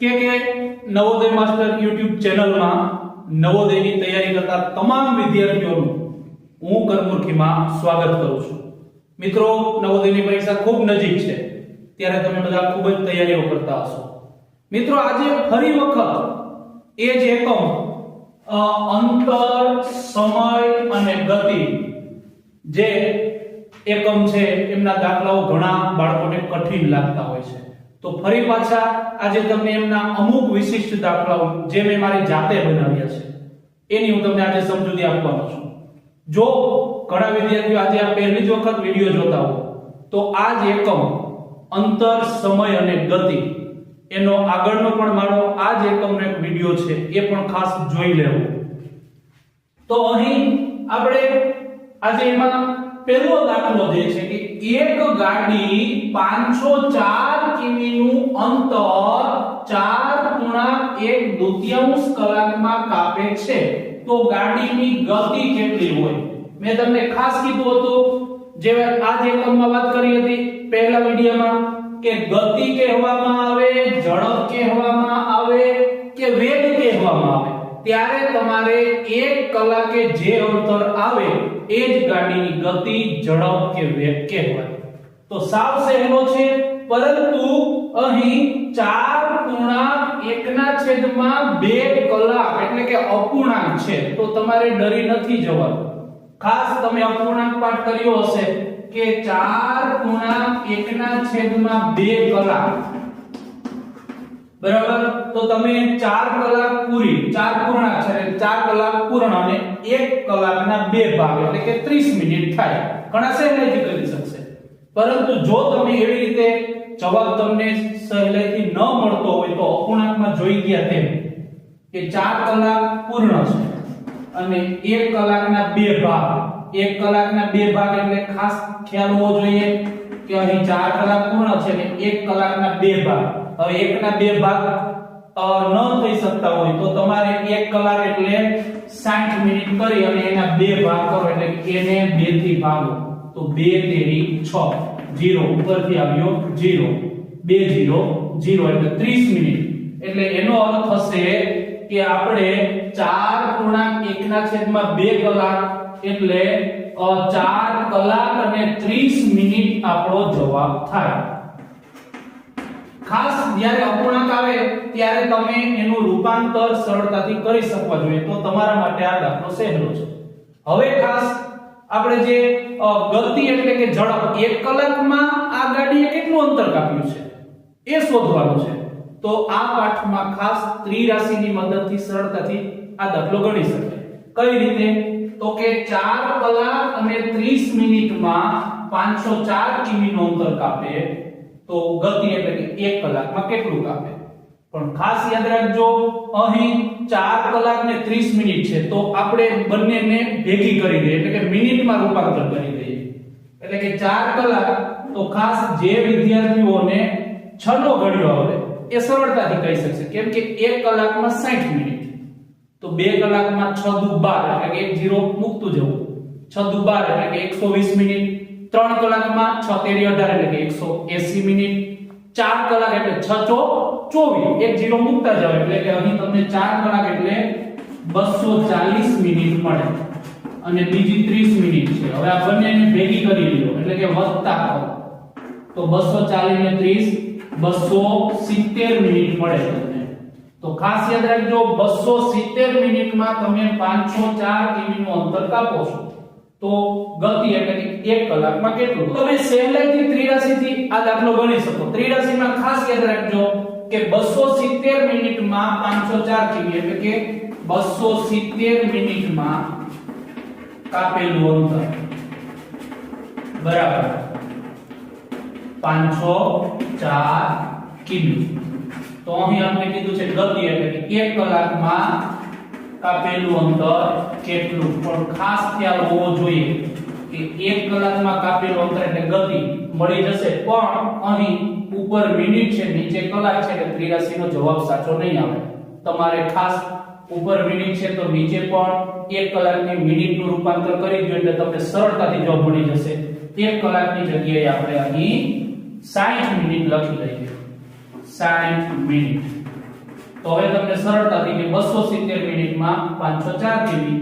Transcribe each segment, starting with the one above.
કે કે Navodaya master YouTube ચેનલમાં નવોદયની તૈયારી કરતા તમામ વિદ્યાર્થીઓનું હું કરમુરખીમાં સ્વાગત કરું છું. મિત્રો, નવોદયની પરીક્ષા ખૂબ નજીક છે. ત્યારે તમે બધા ખૂબ જ તૈયારીઓ કરતા હશો. મિત્રો, આજે ફરી વખત એ જ એકમ અંતર, સમય અને ગતિ જે એકમ છે, એમના દાખલાઓ ઘણા બાળકોને કઠિન લાગતા હોય છે. તો ફરી પાછા આજે તમને એમના અમુક વિશિષ્ટ દાખલાઓ જે મેં મારી જાતે બનાવ્યા છે, એની હું તમને આજે સમજૂતી આપવાનો છું. જો ઘણા વિદ્યાર્થીઓ આજે આ પહેલી જ વખત વિડિયો જોતા હો તો આ જ એકમ અંતર, સમય અને ગતિ, એનો આગળનો પણ મારો આ જ એકમનો એક વિડિયો છે, એ પણ ખાસ જોઈ લેવો. તો અહીં આપણે આજે એમાં પહેલો દાખલો જે છે કે એક ગાડી 504 કિમી નું અંતર 4.1 દુત્યાંશ કલાકમાં કાપે છે. તો ગાડીની ગતિ કેટલી હોય? મેં તમને ખાસ કીધું હતું, જે આ જ એકમમાં વાત કરી હતી પહેલા વિડિયોમાં, કે ગતિ કહેવામાં આવે, ઝડપ કહેવામાં આવે, કે વેગ કહેવામાં આવે. ત્યારે તમારે એક કલાકે જે અંતર આવે એ જ ગાડીની ગતિ, ઝડપ કે વેગ કહેવાય. તો સાવ સહેલો છે, પરંતુ અહીં 4.1 ના છેદમાં 2 કલાક એટલે કે અપૂર્ણાંક છે. તો તમારે ડરી નથી જવાનું. ખાસ તમે અપૂર્ણાંક પાઠ કર્યો હશે કે 4.1 ના છેદમાં 2 કલાક. બરાબર? તો તમે 4 કલાક પૂરી 4 પૂર્ણાંક છે એટલે 4 કલાક પૂર્ણ અને 1 કલાકના બે ભાગ એટલે કે 30 મિનિટ થાય. ઘણા સહેલાઈથી કરી શકશે. પરંતુ જો તમે એવી રીતે જવાબ તમને સહેલાઈથી ન મળતો હોય તો અપૂર્ણાંકમાં જોઈ ગયા તેમ કે 4 કલાક પૂર્ણ છે અને 1 કલાકના બે ભાગ. 1 કલાકના બે ભાગ એટલે ખાસ ખ્યાલ હોવો જોઈએ કે અહીં 4 કલાક પૂર્ણ છે અને 1 કલાકના બે ભાગ. હવે એકના બે ભાગ ન થઈ શકતા હોય તો તમારે 1 કલાક એટલે 60 મિનિટ કરી અને એના બે ભાગ કરો એટલે એને 2 થી ભાગો. તો 2 તેરી 6 0 ઉપરથી આવ્યો 0 2 0 0 એટલે 30 મિનિટ. એટલે એનો અર્થ થશે કે આપણે 4 પૂર્ણાંક 1 ના છેદમાં 2 કલાક એટલે અ, 4 કલાક અને 30 મિનિટ આપણો જવાબ થાય. ખાસ જ્યારે અપૂર્ણાંક આવે, ત્યારે તમે એનું રૂપાંતર સરળતાથી કરી શકવા જોઈએ. તો તમારા માટે આ દાખલો સહેલો છે. હવે ખાસ આપણે જે ગતિ એટલે કે ઝડપ, એક કલાકમાં આ ગાડીએ કેટલું અંતર કાપ્યું છે? એ શોધવાનું છે. તો આ પાઠમાં ખાસ ત્રિરાશિની મદદથી સરળતાથી આ દાખલો ગણી શકાય. કઈ રીતે? તો કે 4 કલાક અને 30 મિનિટમાં 504 કિમી નું અંતર કાપે. તો ગતિ એટલે કે 1 કલાકમાં કેટલું કાપે? પણ ખાસ યાદ રાખજો, અહીં 4 કલાક ને 30 મિનિટ છે, તો આપણે બંનેને ભેગી કરી દઈએ. એટલે કે મિનિટમાં રૂપાંતર કરી દઈએ. એટલે કે 4 કલાક, તો ખાસ જે વિદ્યાર્થીઓને છનો ઘડિયો આવડે એ સરળતાથી કહી શકશે. કેમ કે 1 કલાકમાં 60 મિનિટ. તો 2 કલાકમાં 6 દુ 12 એટલે કે 1 0 મૂકતું જવું. 6 દુ 12 એટલે કે 120 મિનિટ. 3 કલાકમાં 6 તેરી 18 એટલે કે 180 મિનિટ, ચાર કલાક એટલે 6 ચો 24 એક જીરો મૂકતા જાવ એટલે કે અહીં તમને ચાર કલાક એટલે 240 મિનિટ મળે. અને બીજી 30 મિનિટ છે. હવે આ બંનેને ભેગી કરી લો એટલે કે વત્તા કરો. તો 240 ને 30 270 મિનિટ મળે તમને. તો ખાસ યાદ રાખજો 270 મિનિટમાં તમે પાંચસો ચાર કિમીનું અંતર કાપો છો. તો ગતિ એટલે કે 1 કલાકમાં કેટલું? તમે સહેલાઈથી ત્રિરાશીથી આ દાખલો ગણી શકો. ત્રિરાશીમાં ખાસ યાદ રાખજો કે 270 મિનિટમાં 504 કિમી, એટલે કે 270 મિનિટમાં કાપેલું અંતર. બરાબર. 504 કિમી. તો અહીં આપણે કીધું છે ગતિ એટલે કે 1 કલાકમાં કાપેલું અંતર કેટલું પણ ખાસ ખ્યાલ હોવો જોઈએ કે 1 કલાકમાં કાપેલું અંતર એટલે ગતિ મળી જશે, પણ અહીં ઉપર મિનિટ છે, નીચે કલાક છે એટલે 83 નો જવાબ સાચો નહીં આવે. તમારે ખાસ ઉપર મિનિટ છે તો નીચે પણ 1 કલાકની મિનિટનું રૂપાંતર કરી દો એટલે તમને સરળતાથી જવાબ મળી જશે. 1 કલાકની જગ્યાએ આપણે અહીં 60 મિનિટ લખી લઈએ. 60 મિનિટ. તો હવે તમને સરળતાથી કે 270 મિનિટમાં 504 કેવી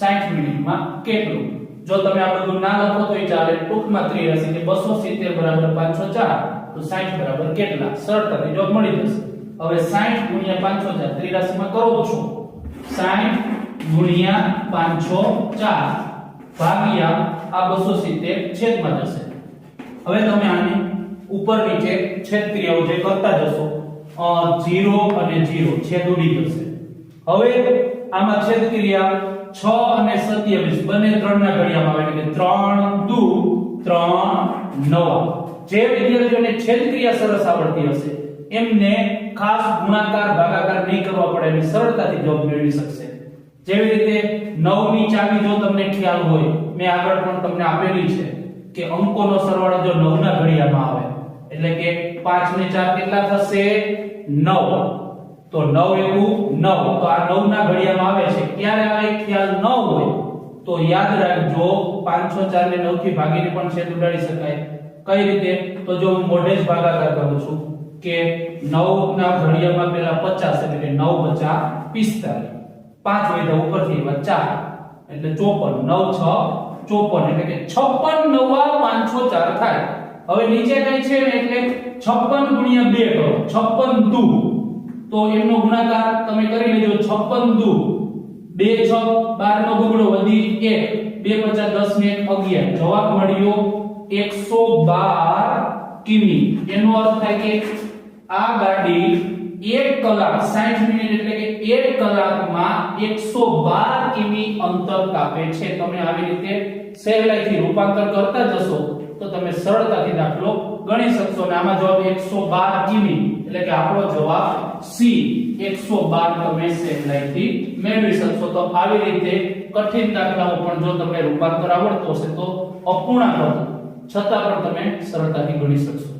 60 મિનિટમાં કેટલું? જો તમે આ બધું ના લખો એ ચાલે ટૂંકમાં ત્રિરાશી કે 270 બરાબર 504 તો 60 બરાબર કેટલા? સરળતાથી જવાબ મળી જશે. હવે 60 ગુણ્યા 504 ત્રિરાશીમાં કરો તો શું 60 ગુણ્યા 504 ભાગ્યા આ 270 છેદમાં જશે. હવે તમે આને ઉપર નીચે છેદ ક્રિયાઓ જે કરતા જશો, અ 0 અને 0 છેદ ઉડી જશે. હવે આમાં છેદ ક્રિયા 6 અને 27 બંને ત્રણના ઘડિયામાં આવે એટલે કે 3 2 3 9 જે વિદ્યાર્થીઓને છેદ ક્રિયા સરસ આવડતી હશે, એમને ખાસ ગુણાકાર, ભાગાકાર નહીં કરવા પડે એની સરળતાથી જવાબ મેળવી શકશે. જેવી રીતે 9 ની ચાવી જો તમને ખ્યાલ હોય, મેં આગળ પણ તમને આપેલી છે કે અંકોનો સરવાળો જો 9 ના ઘડિયામાં આવે, એટલે કે 5 ને 4 કેટલા થશે? 9 તો 9 એકુ 9 તો આ 9 ના ઘડિયામાં આવે છે. ક્યારે આવે? ખ્યાલ ન હોય તો યાદ રાખજો. 504 ને 9 થી ભાગીને પણ છેદ ઉડાડી શકાય. કઈ રીતે? તો જો હું મોઢે જ ભાગાકાર કરું છું કે 9 ના ઘડિયામાં પહેલા 50 એટલે કે 9 બચા 45 પાંચ વધ્યા ઉપરથી એવા ચાર. એટલે 54 9 6 54 એટલે કે 56 નવા 504 થાય. હવે નીચે કઈ છે એટલે 56 ગુણ્યા 2 કરો. 56 દુ તો એમનો ગુણાકાર તમે કરી લેજો 56 દુ 2 6 12 નો ગુગડો વધી 1 2 50 10 ને 11 જવાબ મળ્યો 112 કિમી. એનો અર્થ થાય કે આ ગાડી 1 કલાક 60 મિનિટ એટલે કે 1 કલાકમાં 112 કિમી અંતર કાપે છે. તમે આવી રીતે સહેલાઈથી રૂપાંતર કરતા જશો તો તમે સરળતાથી દાખલો ગણી શકશો અને આમાં જવાબ 112 કિમી. એટલે કે આપણો જવાબ સી 112 તમે સહેલાઈથી મેળવી શકશો. તો આવી રીતે કઠિન દાખલાઓ પણ જો તમને રૂપાંતર આવડતો હશે તો અપૂર્ણાંક છતાં પણ તમે સરળતાથી ગણી શકશો.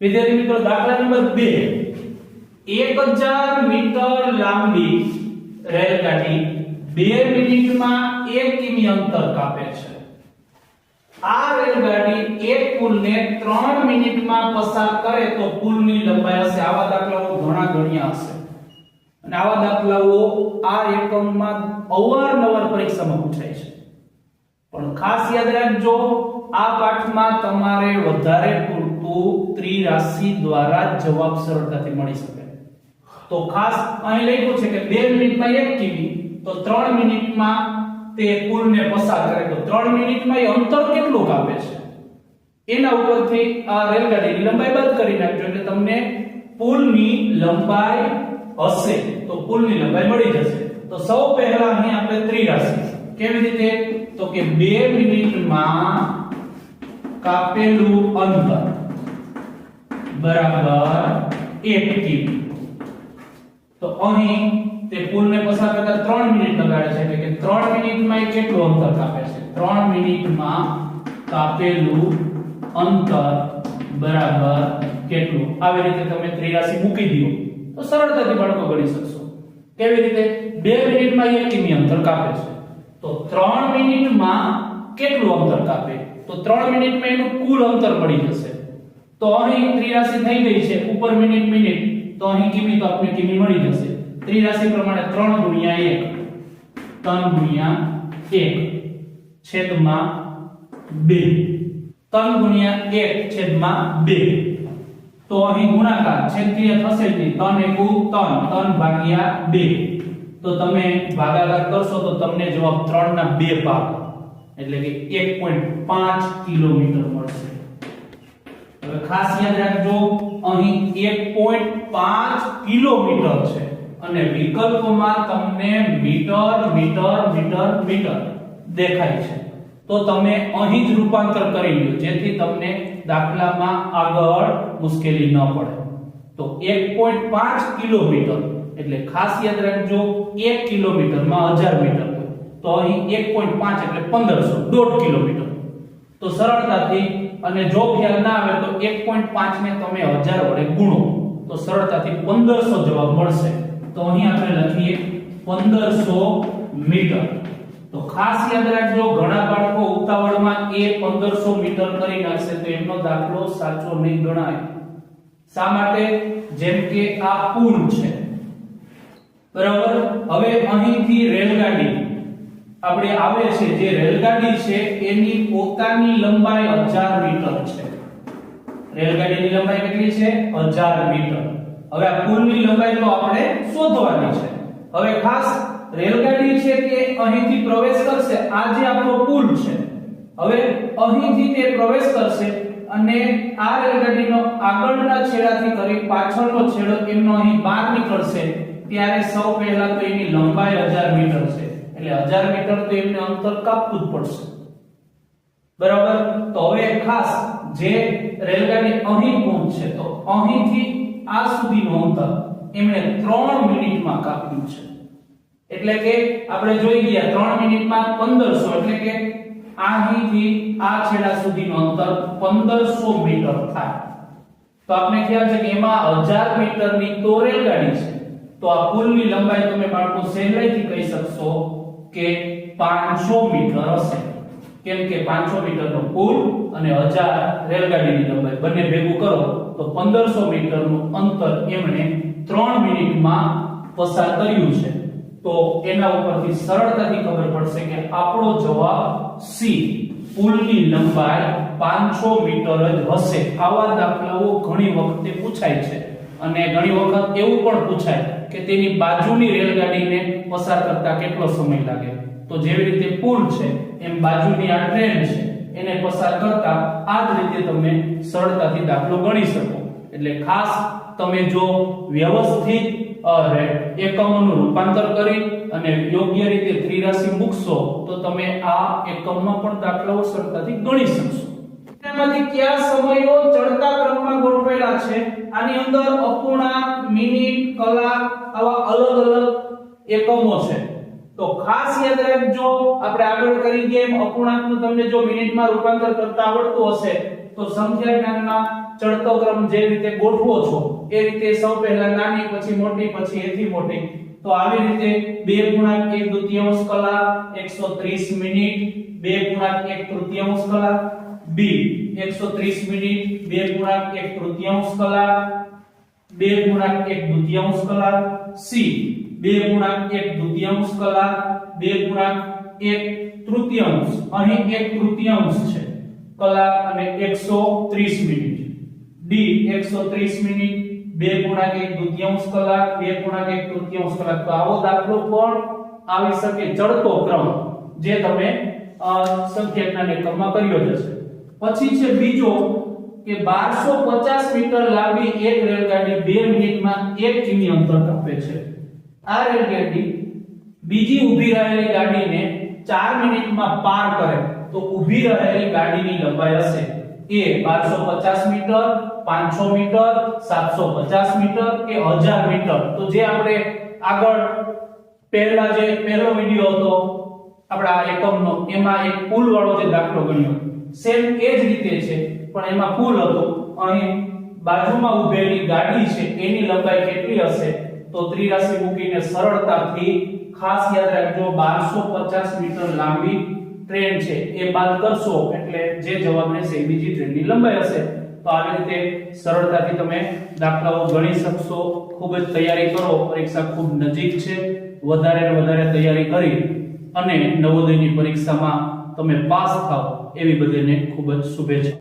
વિદ્યાર્થી મિત્રો, દાખલા નંબર 2 1000 મીટર લાંબી રેલગાડી 2 મિનિટમાં 1 કિમી અંતર કાપે છે. આ રેલગાડી એક પુલને 3 મિનિટમાં પસાર કરે તો પુલની લંબાઈ હશે. આવા દાખલાઓ ઘણા ગણ્યા હશે. અને આવા દાખલાઓ આ એકમમાં અવારનવાર પરીક્ષામાં પૂછાય છે. પણ ખાસ યાદ રાખજો, આ પાઠમાં તમારે વધારે પૂરતું ત્રિરાશિ દ્વારા જવાબ સરળતાથી મળી શકે. તો ખાસ અહીં લખ્યું છે કે 2 મિનિટમાં 1 કિમી, તો 3 મિનિટમાં તે પુલને પસાર કરે. તો 3 મિનિટમાં એ અંતર કેટલું કાપે છે? એના ઉપરથી આ રેલગાડીની લંબાઈ બાદ કરી નાખજો એટલે તમને પુલની લંબાઈ હશે. તો પુલની લંબાઈ મળી જશે. તો સૌ પહેલા અહીં આપણે ત્રિરાશિ. કેવી રીતે? તો કે 2 મિનિટમાં કાપેલું અંતર. બરાબર 1 કિમી. તો અહીં તે પુલને પસાર કરતા 3 મિનિટ લગાડે છે 3 મિનિટમાં એ કેટલું અંતર કાપે છે? 3 મિનિટમાં કાપેલું અંતર બરાબર કેટલું? આવી રીતે તમે ત્રિરાશી મૂકી દો. તો સરળતાથી બાળકો ગણી શકશો. કેવી રીતે? 2 મિનિટમાં 1 કિમી અંતર કાપે છે. તો 3 મિનિટમાં કેટલું અંતર કાપે? તો 3 મિનિટમાં એનું કુલ અંતર મળી જશે. તો અહીં ત્રિરાશી થઈ ગઈ છે. ઉપર મિનિટ મિનિટ. તો અહીં કિમી તો આપણે કિમી મળી જશે. ત્રિરાશી પ્રમાણે 3 ગુણ્યા 1 3 ગુણ્યા એક છેદમાં 2 3 ગુણ્યા એક છેદમાં બે. તો અહીં ગુણાકાર છેદક્રિય થશે જ નહીં. 3 એકુ 3 3 ભાગ્યા બે. તો તમે ભાગાકાર કરશો તો તમને જવાબ ત્રણ ના બે ભાગ એટલે કે 1.5 કિલોમીટર મળશે. હવે ખાસ યાદ રાખજો, અહીં 1.5 કિલોમીટર છે. અને વિકલ્પમાં તમને મીટર મીટર મીટર મીટર દેખાય છે. તો તમે અહીં જ રૂપાંતર કરી લો, જેથી તમને દાખલામાં આગળ મુશ્કેલી ન પડે. તો 1.5 કિલોમીટર, એટલે ખાસ યાદ રાખજો 1 કિલોમીટરમાં 1000 મીટર તો અહીં 1.5 એટલે 1500 દોઢ કિલોમીટર. તો સરળતાથી, અને જો ખ્યાલ ના આવે તો 1.5 ને તમે 1000 વડે ગુણો. તો સરળતાથી 1500 જવાબ મળશે. તો અહીં આપણે લખીએ 1500 મીટર. તો ખાસ યાદ રાખજો, ઘણા બાળકો ઉતાવળમાં એ 1500 મીટર કરી નાખશે તો એમનો દાખલો સાચો નહીં ગણાય. શા માટે? જેમ કે આ પુલ છે. બરાબર? હવે અહીંથી રેલગાડી. આપણે આવે છે જે રેલગાડી છે, એની પોતાની લંબાઈ 1000 મીટર છે. રેલગાડીની લંબાઈ કેટલી છે? 1000 મીટર. હવે આ પુલની લંબાઈ તો આપણે શોધવાની છે. હવે ખાસ રેલગાડી છે કે અહીંથી પ્રવેશ કરશે? આ જે આપણો પુલ છે. હવે અહીંથી તે પ્રવેશ કરશે અને આ રેલગાડીનો આગળના છેડાથી કરી પાછળનો છેડો એમનો અહીં બહાર નીકળશે. ત્યારે સૌ પહેલા તો એની લંબાઈ 1000 મીટર છે. એટલે 1000 મીટર તો એમને અંતર કાપવું જ પડશે. બરાબર? તો હવે ખાસ જે રેલગાડી અહીં પહોંચશે, તો અહીંથી આ સુધીનું અંતર એમણે 3 મિનિટમાં કાપ્યું છે. એટલે કે આપણે જોઈ ગયા 3 મિનિટમાં 1500 એટલે કે અહીંથી આ છેડા સુધીનું અંતર 1500 મીટર થાય. તો આપણે ખ્યાલ છે કે એમાં 1000 મીટરની તો રેલગાડી છે. તો આ પુલની લંબાઈ તમે બાળકો સહેલાઈથી કહી શકશો કે 500 મીટર હશે. કેમ કે 500 મીટરનો પુલ અને 1000 રેલગાડીની લંબાઈ બંને ભેગું કરો, તો 1500 મીટરનું અંતર એમણે 3 મિનિટમાં પસાર કર્યું છે. તો એના ઉપરથી સરળતાથી ખબર પડશે કે આપણો જવાબ સી, પુલની લંબાઈ 500 મીટર જ હશે. આવા દાખલાઓ ઘણી વખતે પૂછાય છે. અને ઘણી વખત એવું પણ પૂછાય કે તેની બાજુની રેલગાડીને પસાર કરતા કેટલો સમય લાગે? તો જેવી રીતે પુલ છે એમ બાજુની આ ટ્રેન છે, એને પસાર કરતા આ જ રીતે તમે સરળતાથી દાખલો ગણી શકો. એટલે ખાસ તમે જો વ્યવસ્થિત એકમોનું રૂપાંતર કરી અને યોગ્ય રીતે ત્રિરાશિ મૂકશો, તો તમે આ એકમમાં પણ દાખલાઓ સરળતાથી ગણી શકશો. તેમાંથી કયા સમયો ચડતા ક્રમમાં ગોઠવેલા છે? આની અંદર અપૂર્ણાંક મિનિટ, કલાક આવા અલગ અલગ એકમો છે. તો ખાસ યાદ રાખજો, આપણે આગળ કરી ગયા અપૂર્ણાંકનું તમને જો મિનિટમાં રૂપાંતર કરતા આવડતું હશે, તો સંખ્યા જ્ઞાનમાં ચડતો ક્રમ જે રીતે ગોઠવો છો, એ રીતે સૌ પહેલા નાની, પછી મોટી, પછી એથી મોટી. તો આવી રીતે બે ગુણાંક એક દુત્યાંશ કલાક 130 મિનિટ, બે ગુણાંક એક તૃતીયાંશ કલા બી 130 મિનિટ, બે ગુણાંક એક તૃતીયાંશ કલા, બે ગુણાંક એક દ્વિતીયાંશ કલા સી બે ગુણાંક એક દુત્યાંશ કલાક, બે ગુણાંક એક તૃતીયાંશ. અહીં એક તૃતીયાંશ છે. કલાક અને 130 મિનિટ. ડી 130 મિનિટ, બે ગુણાંક એક દુત્યાંશ કલાક, બે ગુણાંક એક તૃતીયાંશ કલાક. તો આવો દાખલો પણ આવી શકે ચડતો ક્રમ, જે તમે સંખ્યાના એકમમાં કર્યો જ હશે. પછી છે બીજો કે 1250 મીટર લાંબી એક રેલગાડી 2 મિનિટમાં 1 કિમી અંતર કાપે છે. આ રેલગાડી બીજી ઊભી રહેલી ગાડીને 4 મિનિટમાં પાર કરે તો ઊભી રહેલી ગાડીની લંબાઈ હશે એ 1250 મીટર 500 મીટર 750 મીટર કે 1000 મીટર. તો જે આપણે આગળ પહેલા જે, પહેલો વિડિયો હતો, આપણા એકમનો, એમાં એક પુલ વાળો જે દાખલો ગણ્યો. સેમ એ જ રીતે છે, પણ એમાં પુલ હતો. અહીં બાજુમાં ઊભેલી ગાડી છે, એની લંબાઈ કેટલી હશે? તો ત્રિરાશી મૂકીને સરળતાથી ખાસ યાદ રાખજો 1250 મીટર લાંબી ટ્રેન છે. એ બાદ કરશો એટલે જે જવાબ રહેશે બીજી ટ્રેનની લંબાઈ હશે. તો આવી રીતે સરળતાથી તમે દાખલાઓ ગણી શકશો. ખૂબ જ તૈયારી કરો. પરીક્ષા ખૂબ નજીક છે. વધારે ને વધારે તૈયારી કરી અને નવોદયની પરીક્ષામાં તમે પાસ થાઓ. એવી બધાને ખૂબ જ શુભેચ્છા.